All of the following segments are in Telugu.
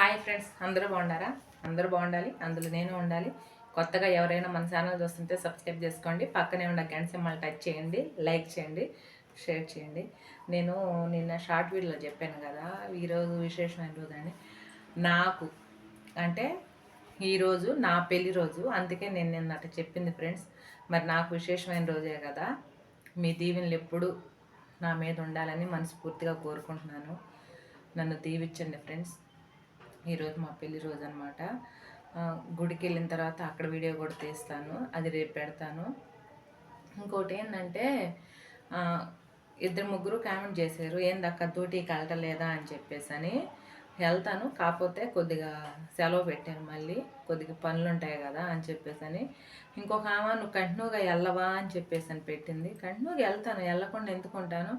హాయ్ ఫ్రెండ్స్ అందరూ బాగుండారా అందరూ బాగుండాలి అందులో నేను ఉండాలి. కొత్తగా ఎవరైనా మన ఛానల్ చూస్తుంటే సబ్స్క్రైబ్ చేసుకోండి. పక్కనే ఉన్న గంట సింబల్ టచ్ చేయండి లైక్ చేయండి షేర్ చేయండి. నేను నిన్న షార్ట్ వీడియోలో చెప్పాను కదా ఈరోజు విశేషమైన రోజు అని. నాకు అంటే ఈరోజు నా పెళ్ళి రోజు అందుకే నేను నిన్న అట్లా చెప్పింది ఫ్రెండ్స్. మరి నాకు విశేషమైన రోజే కదా. మీ దీవెనలు ఎప్పుడు నా మీద ఉండాలని మనస్ఫూర్తిగా కోరుకుంటున్నాను. నన్ను దీవించండి ఫ్రెండ్స్. ఈరోజు మా పెళ్ళి రోజు అనమాట గుడికి వెళ్ళిన తర్వాత అక్కడ వీడియో కూడా తీస్తాను. అది రేపు పెడతాను. ఇంకోటి ఏంటంటే ఇద్దరు ముగ్గురు కామెంట్ చేశారు. ఏందక్క తోటి కలటలేదా అని చెప్పేసి అని వెళ్తాను. కాకపోతే కొద్దిగా సెలవు పెట్టాను మళ్ళీ. కొద్దిగా పనులు ఉంటాయి కదా అని చెప్పేసి అని ఇంకొక ఆమె నువ్వు కంటిన్యూగా వెళ్ళవా? అని చెప్పేసి అని పెట్టింది. కంటిన్యూగా వెళ్తాను. వెళ్ళకుండా ఎందుకుంటాను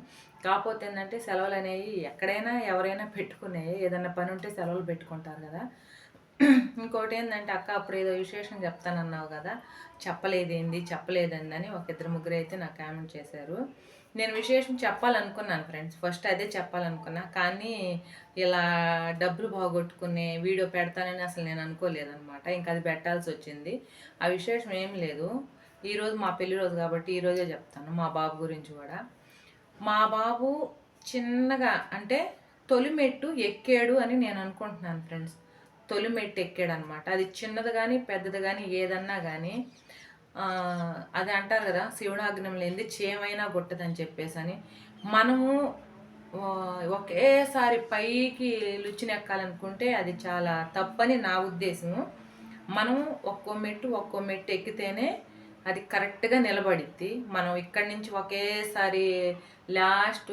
కాకపోతే ఏంటంటే సెలవులు అనేవి ఎక్కడైనా ఎవరైనా పెట్టుకునేవి. ఏదైనా పని ఉంటే సెలవులు పెట్టుకుంటారు కదా. ఇంకోటి ఏంటంటే అక్క అప్పుడు ఏదో విశేషం చెప్తానన్నావు కదా. చెప్పలేదేంది? చెప్పలేదండి అని ఒక ఇద్దరు ముగ్గురు అయితే నాకు కామెంట్ చేశారు. నేను విశేషం చెప్పాలనుకున్నాను ఫ్రెండ్స్ ఫస్ట్ అదే చెప్పాలనుకున్నా. కానీ ఇలా డబ్బులు బాగొట్టుకునే వీడియో పెడతానని అసలు నేను అనుకోలేదనమాట ఇంకా అది పెట్టాల్సి వచ్చింది. ఆ విశేషం ఏం లేదు. ఈరోజు మా పెళ్ళి రోజు కాబట్టి ఈరోజే చెప్తాను మా బాబు గురించి కూడా. మా బాబు చిన్నగా అంటే తొలిమెట్టు ఎక్కాడు అని నేను అనుకుంటున్నాను ఫ్రెండ్స్ తొలిమెట్టు ఎక్కాడు అనమాట అది చిన్నది కానీ పెద్దది కానీ ఏదన్నా కానీ అది అంటారు కదా శివుడాగ్నం లేనిది చేమైనా కొట్టదని చెప్పేసి అని మనము ఒకేసారి పైకి లుచ్చినెక్కాలనుకుంటే అది చాలా తప్పని నా ఉద్దేశము. మనము ఒక్కో మెట్టు ఒక్కో మెట్టు ఎక్కితేనే అది కరెక్ట్గా నిలబడిద్ది. మనం ఇక్కడి నుంచి ఒకేసారి లాస్ట్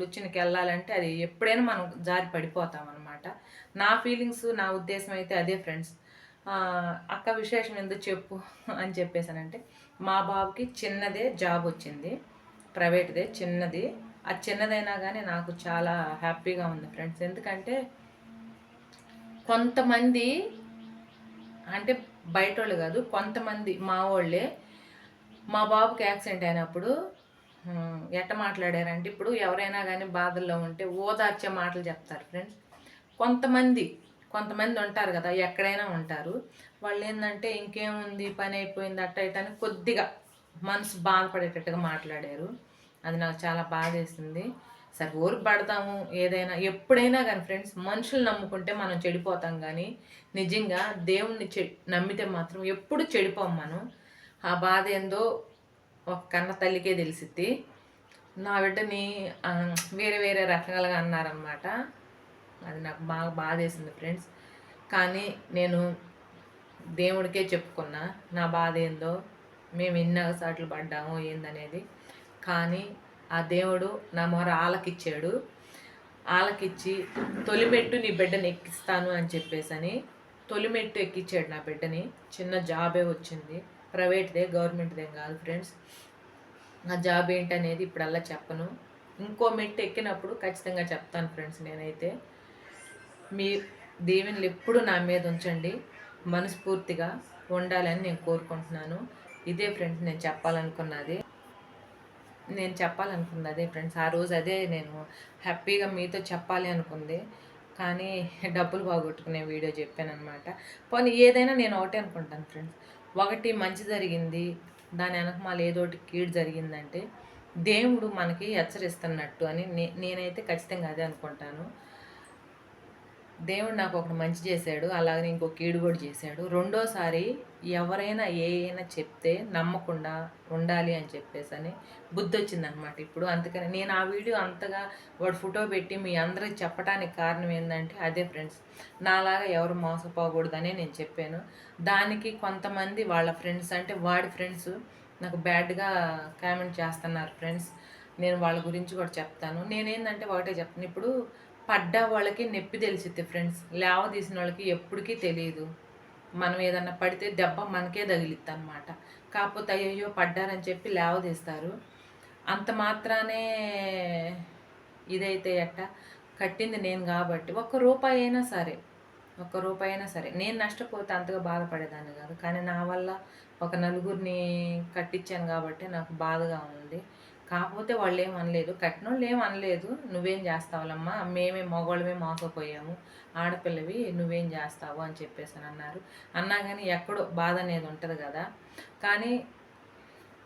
లుచ్చినికి వెళ్ళాలంటే అది ఎప్పుడైనా మనం జారి పడిపోతాం అనమాట నా ఫీలింగ్స్ నా ఉద్దేశం అయితే అదే ఫ్రెండ్స్. అక్క విశేషం ఎందుకు చెప్పు అని చెప్పేసానంటే మా బాబుకి చిన్నదే జాబ్ వచ్చింది ప్రైవేట్దే చిన్నది. ఆ చిన్నదైనా కానీ నాకు చాలా హ్యాపీగా ఉంది ఫ్రెండ్స్. ఎందుకంటే కొంతమంది అంటే బయట వాళ్ళు కాదు కొంతమంది మా వాళ్ళే మా బాబుకి యాక్సిడెంట్ అయినప్పుడు ఎట్ట మాట్లాడారంటే ఇప్పుడు ఎవరైనా కానీ బాధల్లో ఉంటే ఓదార్చే మాటలు చెప్తారు ఫ్రెండ్స్. కొంతమంది కొంతమంది ఉంటారు కదా ఎక్కడైనా ఉంటారు. వాళ్ళు ఏంటంటే ఇంకేముంది? పని అయిపోయింది అట్ట ఇట్ట అని కొద్దిగా మనసు బాధపడేటట్టుగా మాట్లాడారు. అది నాకు చాలా బాధ వేసింది. సరే ఊరు పడతాము ఏదైనా ఎప్పుడైనా కానీ ఫ్రెండ్స్ మనుషులు నమ్ముకుంటే మనం చెడిపోతాం కానీ నిజంగా దేవుణ్ణి చె నమ్మితే మాత్రం ఎప్పుడు చెడిపోం మనం. ఆ బాధ ఏందో ఒక కన్న తల్లికే తెలిసిద్ది. నా బిడ్డని వేరే వేరే రకాలుగా అన్నారనమాట అది నాకు బాగా బాధేసింది ఫ్రెండ్స్. కానీ నేను దేవుడికే చెప్పుకున్నా నా బాధ ఏందో మేము ఎన్ని అగసాట్లు పడ్డాము ఏందనేది. కానీ ఆ దేవుడు నా మొర ఆలకిచ్చాడు. ఆలకిచ్చి తొలిమెట్టు నీ బిడ్డని ఎక్కిస్తాను అని చెప్పేసని తొలిమెట్టు ఎక్కిచ్చాడు నా బిడ్డని. చిన్న జాబే వచ్చింది. ప్రైవేట్దే గవర్నమెంట్దే కాదు ఫ్రెండ్స్. ఆ జాబ్ ఏంటనేది ఇప్పుడల్లా చెప్పను. ఇంకో మెట్టు ఎక్కినప్పుడు ఖచ్చితంగా చెప్తాను ఫ్రెండ్స్ నేనైతే. మీ దీవెనలు ఎప్పుడు నా మీద ఉంచండి. మనస్ఫూర్తిగా ఉండాలని నేను కోరుకుంటున్నాను. ఇదే ఫ్రెండ్స్ నేను చెప్పాలనుకున్నది. నేను చెప్పాలనుకుంది అదే ఫ్రెండ్స్. ఆ రోజు అదే నేను హ్యాపీగా మీతో చెప్పాలి అనుకుంది. కానీ డబ్బులు బాగొట్టుకునే వీడియో చెప్పాను అనమాట పోనీ ఏదైనా నేను ఒకటే అనుకుంటాను ఫ్రెండ్స్. ఒకటి మంచి జరిగింది. దాని వెనక మళ్ళీ ఏదో ఒకటి కీడు జరిగిందంటే దేవుడు మనకి హెచ్చరిస్తున్నట్టు అని నే నేనైతే ఖచ్చితంగా అదే అనుకుంటాను. దేవుడు నాకు ఒకటి మంచి చేశాడు అలాగే ఇంకో కీడు కూడా చేశాడు. రెండోసారి ఎవరైనా ఏ అయినా చెప్తే నమ్మకుండా ఉండాలి అని చెప్పేసి అని బుద్ధి వచ్చిందనమాట ఇప్పుడు. అందుకని నేను ఆ వీడియో అంతగా వాడు ఫోటో పెట్టి మీ అందరికి చెప్పడానికి కారణం ఏంటంటే అదే ఫ్రెండ్స్. నాలాగా ఎవరు మోసపోకూడదనే నేను చెప్పాను. దానికి కొంతమంది వాళ్ళ ఫ్రెండ్స్ అంటే వాడి ఫ్రెండ్స్ నాకు బ్యాడ్గా కామెంట్ చేస్తున్నారు ఫ్రెండ్స్. నేను వాళ్ళ గురించి కూడా చెప్తాను. నేనేంటంటే ఒకటే చెప్తాను. ఇప్పుడు పడ్డ వాళ్ళకి నొప్పి తెలిసిద్ది ఫ్రెండ్స్. లేవ తీసిన వాళ్ళకి ఎప్పటికీ తెలియదు. మనం ఏదన్నా పడితే దెబ్బ మనకే తగిలిద్ది అనమాట కాకపోతే అయ్యో పడ్డారని చెప్పి లేవ తీస్తారు. అంత మాత్రానే ఇదైతే ఎట్ట కట్టింది నేను కాబట్టి ఒక్క రూపాయి అయినా సరే ఒక్క రూపాయి అయినా సరే. నేను నష్టపోతే అంతగా బాధపడేదాన్ని కాదు. కానీ నా వల్ల ఒక నలుగురిని కట్టించాను కాబట్టి నాకు బాధగా ఉంది. కాకపోతే వాళ్ళు ఏం అనలేదు. కట్టిన వాళ్ళు ఏం అనలేదు. నువ్వేం చేస్తావులమ్మా? మేమే మగవాళ్ళమే మోసపోయాము. ఆడపిల్లవి నువ్వేం చేస్తావు? అని చెప్పేసి అని అన్నారు. అన్నా కానీ ఎక్కడో బాధ అనేది ఉంటుంది కదా. కానీ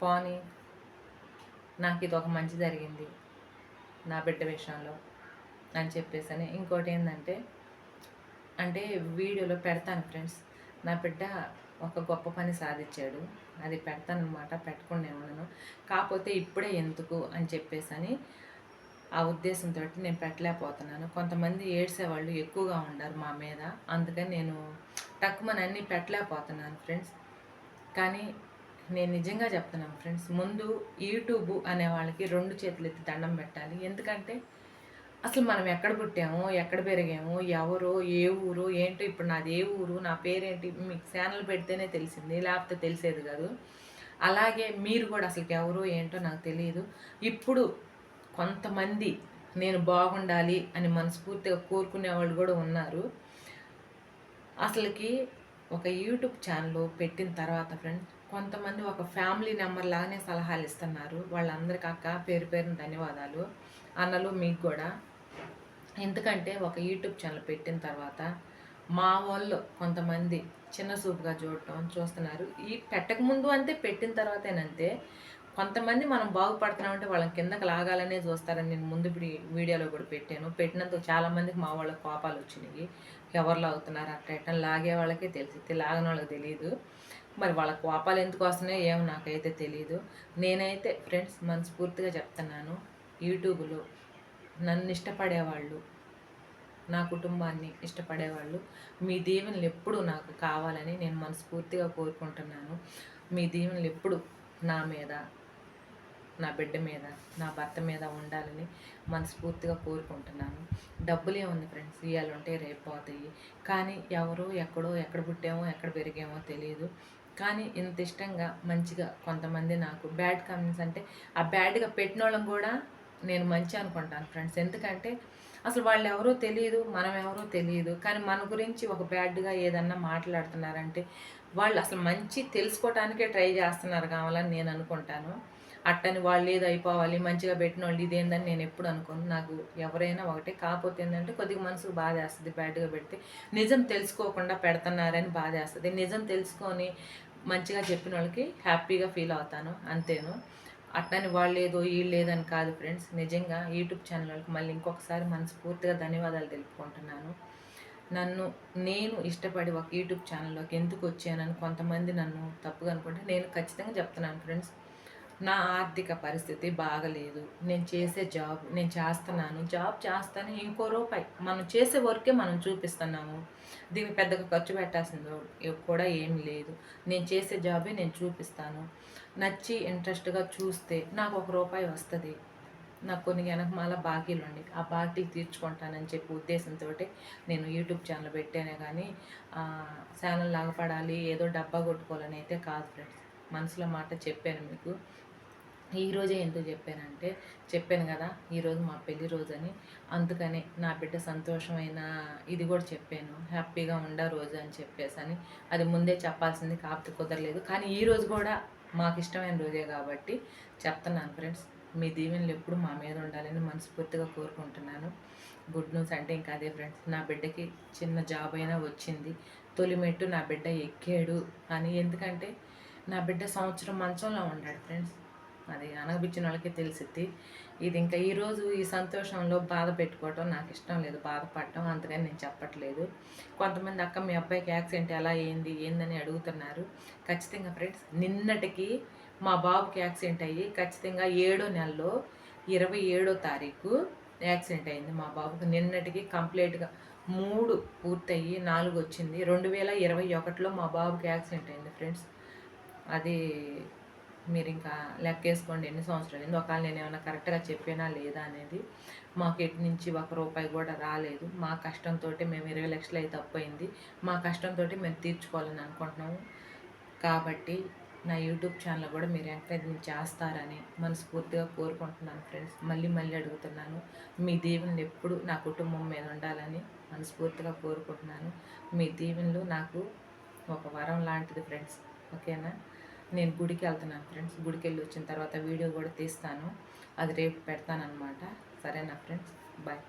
పోనీ నాకు ఇది ఒక మంచి జరిగింది నా బిడ్డ విషయంలో అని చెప్పేసి అని. ఇంకోటి ఏంటంటే అంటే వీడియోలో పెడతాను ఫ్రెండ్స్. నా బిడ్డ ఒక గొప్ప పని సాధించాడు. అది పెడతానమాట పెట్టకుండా ఉన్నాను కాకపోతే ఇప్పుడే ఎందుకు అని చెప్పేసి అని ఆ ఉద్దేశంతో నేను పెట్టలేకపోతున్నాను. కొంతమంది ఏడ్సేవాళ్ళు ఎక్కువగా ఉన్నారు మా మీద. అందుకని నేను తక్కువనన్నీ పెట్టలేకపోతున్నాను ఫ్రెండ్స్. కానీ నేను నిజంగా చెప్తున్నాను ఫ్రెండ్స్ ముందు యూట్యూబ్ అనే వాళ్ళకి రెండు చేతులు ఎత్తి దండం పెట్టాలి. ఎందుకంటే అసలు మనం ఎక్కడ పుట్టాము ఎక్కడ పెరిగాము ఎవరు ఏ ఊరు ఏంటో ఇప్పుడు నాది ఏ ఊరు నా పేరేంటి మీకు ఛానల్ పెడితేనే తెలిసింది లేకపోతే తెలిసేది కాదు. అలాగే మీరు కూడా అసలు ఎవరు ఏంటో నాకు తెలియదు. ఇప్పుడు కొంతమంది నేను బాగుండాలి అని మనస్ఫూర్తిగా కోరుకునే వాళ్ళు కూడా ఉన్నారు. అసలుకి ఒక యూట్యూబ్ ఛానల్ పెట్టిన తర్వాత ఫ్రెండ్స్ కొంతమంది ఒక ఫ్యామిలీ నెంబర్ లాగానే సలహాలు ఇస్తున్నారు. వాళ్ళందరికీ అక్క పేరు పేరున ధన్యవాదాలు. అన్నలు మీకు కూడా. ఎందుకంటే ఒక యూట్యూబ్ ఛానల్ పెట్టిన తర్వాత మా వాళ్ళు కొంతమంది చిన్న సూపుగా చూడటం చూస్తున్నారు. ఈ పెట్టకముందు అంతే పెట్టిన తర్వాతేనంతే. కొంతమంది మనం బాగుపడుతున్నామంటే వాళ్ళని కిందకి లాగాలనే చూస్తారని నేను ముందు వీడియోలో కూడా పెట్టాను. పెట్టినందుకు చాలామందికి మా వాళ్ళకి కోపాలు వచ్చినాయి. ఎవరు లాగుతున్నారు అట్లా ఎట్లా లాగే వాళ్ళకే తెలిసి. లాగని వాళ్ళకి తెలియదు మరి వాళ్ళ కోపాలు ఎందుకు వస్తున్నాయో ఏమో నాకైతే తెలియదు నేనైతే ఫ్రెండ్స్ మనస్ఫూర్తిగా చెప్తున్నాను. యూట్యూబ్లో నన్ను ఇష్టపడేవాళ్ళు నా కుటుంబాన్ని ఇష్టపడేవాళ్ళు మీ దీవెనలు ఎప్పుడు నాకు కావాలని నేను మనస్ఫూర్తిగా కోరుకుంటున్నాను. మీ దీవెనలు ఎప్పుడు నా మీద నా బిడ్డ మీద నా భర్త మీద ఉండాలని మనస్ఫూర్తిగా కోరుకుంటున్నాను. డబ్బులే ఉంది ఫ్రెండ్స్ ఇవాళ ఉంటే రేపు పోతాయి. కానీ ఎవరో ఎక్కడో ఎక్కడ పుట్టామో ఎక్కడ పెరిగామో తెలియదు కానీ ఇంత ఇష్టంగా మంచిగా కొంతమంది నాకు బ్యాడ్ కామెంట్స్ అంటే ఆ బ్యాడ్గా పెట్టిన వాళ్ళని కూడా నేను మంచి అనుకుంటాను ఫ్రెండ్స్. ఎందుకంటే అసలు వాళ్ళు ఎవరో తెలియదు మనం ఎవరో తెలియదు కానీ మన గురించి ఒక బ్యాడ్గా ఏదన్నా మాట్లాడుతున్నారంటే వాళ్ళు అసలు మంచి తెలుసుకోవటానికే ట్రై చేస్తున్నారు కావాలని నేను అనుకుంటాను. అట్టని వాళ్ళు ఏదో అయిపోవాలి మంచిగా పెట్టిన వాళ్ళు ఇదేందని నేను ఎప్పుడు అనుకోను. నాకు ఎవరైనా ఒకటే కాకపోతే ఏంటంటే కొద్దిగా మనసుకు బాధేస్తుంది బ్యాడ్గా పెడితే. నిజం తెలుసుకోకుండా పెడుతున్నారని బాధేస్తుంది నిజం తెలుసుకొని మంచిగా చెప్పిన వాళ్ళకి హ్యాపీగా ఫీల్ అవుతాను. అంతేను. అట్లని వాళ్ళు వీళ్ళు లేదని కాదు ఫ్రెండ్స్. నిజంగా యూట్యూబ్ ఛానల్కి మళ్ళీ ఇంకొకసారి మనస్ఫూర్తిగా ధన్యవాదాలు తెలుపుకుంటున్నాను. నన్ను నేను ఇష్టపడి ఒక యూట్యూబ్ ఛానల్లోకి ఎందుకు వచ్చానని కొంతమంది నన్ను తప్పుగా అనుకుంటే నేను ఖచ్చితంగా చెప్తున్నాను ఫ్రెండ్స్. నా ఆర్థిక పరిస్థితి బాగలేదు. నేను చేసే జాబ్ నేను చేస్తున్నాను. జాబ్ చేస్తాను ఇంకో రూపాయి. మనం చేసే వర్కే మనం చూపిస్తున్నాము. దీన్ని పెద్దగా ఖర్చు పెట్టాల్సిందో కూడా ఏం లేదు. నేను చేసే జాబే నేను చూపిస్తాను. నచ్చి ఇంట్రెస్ట్గా చూస్తే నాకు ఒక రూపాయి వస్తుంది. నాకు కొన్ని వెనకమాల బాకీలు ఉండి ఆ బాకీ తీర్చుకుంటానని చెప్పి ఉద్దేశంతో నేను యూట్యూబ్ ఛానల్ పెట్టానే కానీ ఛానల్ లాగపడాలి ఏదో డబ్బా కొట్టుకోవాలని అయితే కాదు ఫ్రెండ్స్. మనసులో మాట చెప్పాను మీకు. ఈరోజే ఎందుకు చెప్పానంటే చెప్పాను కదా ఈరోజు మా పెళ్ళి రోజు అని అందుకని నా బిడ్డ సంతోషమైన ఇది కూడా చెప్పాను. హ్యాపీగా ఉండ రోజు అని చెప్పేసి అని అది ముందే చెప్పాల్సింది కాకపోతే కుదరలేదు. కానీ ఈ రోజు కూడా మాకు ఇష్టమైన రోజే కాబట్టి చెప్తున్నాను ఫ్రెండ్స్. మీ దీవెనలు ఎప్పుడు మా మీద ఉండాలని మనస్ఫూర్తిగా కోరుకుంటున్నాను. గుడ్ న్యూస్ అంటే ఇంకా అదే ఫ్రెండ్స్. నా బిడ్డకి చిన్న జాబ్ అయినా వచ్చింది. తొలిమెట్టు నా బిడ్డ ఎక్కాడు అని. ఎందుకంటే నా బిడ్డ సంవత్సరం మంచంలో ఉన్నాడు ఫ్రెండ్స్. అది అనగబిచ్చిన వాళ్ళకి తెలిసిద్ది. ఇది ఇంకా ఈరోజు ఈ సంతోషంలో బాధ పెట్టుకోవటం నాకు ఇష్టం లేదు బాధపడటం. అందుకని నేను చెప్పట్లేదు. కొంతమంది అక్క మీ అబ్బాయికి యాక్సిడెంట్ ఎలా అయింది ఏందని అడుగుతున్నారు. ఖచ్చితంగా ఫ్రెండ్స్ నిన్నటికి మా బాబుకి యాక్సిడెంట్ అయ్యి ఖచ్చితంగా ఏడో నెలలో ఇరవై ఏడో తారీఖు యాక్సిడెంట్ అయింది మా బాబుకి. నిన్నటికి కంప్లీట్గా మూడు పూర్తయ్యి నాలుగు వచ్చింది రెండు వేల ఇరవై ఒకటిలో మా బాబుకి యాక్సిడెంట్ అయింది ఫ్రెండ్స్. అది మీరు ఇంకా లెక్కేసుకోండి ఎన్ని సంవత్సరాలు ఎందుకు ఒకవేళ నేను ఏమైనా కరెక్ట్గా చెప్పినా లేదా అనేది మాకు ఎటు నుంచి ఒక రూపాయి కూడా రాలేదు. మా కష్టంతో మేము ఇరవై లక్షలు అయితే తప్పైంది మా కష్టంతో మేము తీర్చుకోవాలని అనుకుంటున్నాము. కాబట్టి నా యూట్యూబ్ ఛానల్ కూడా మీరు ఎంకరేజ్మెంట్ చేస్తారని మనస్ఫూర్తిగా కోరుకుంటున్నాను ఫ్రెండ్స్. మళ్ళీ మళ్ళీ అడుగుతున్నాను. మీ దీవెనలు ఎప్పుడు నా కుటుంబం మీద ఉండాలని మనస్ఫూర్తిగా కోరుకుంటున్నాను. మీ దీవెనలు నాకు ఒక వరం లాంటిది ఫ్రెండ్స్. ఓకేనా? నేను గుడికి వెళ్తున్నాను ఫ్రెండ్స్. గుడికి వెళ్ళి వచ్చిన తర్వాత వీడియో కూడా తీస్తాను. అది రేపు పెడతానమాట సరేనా ఫ్రెండ్స్? బాయ్.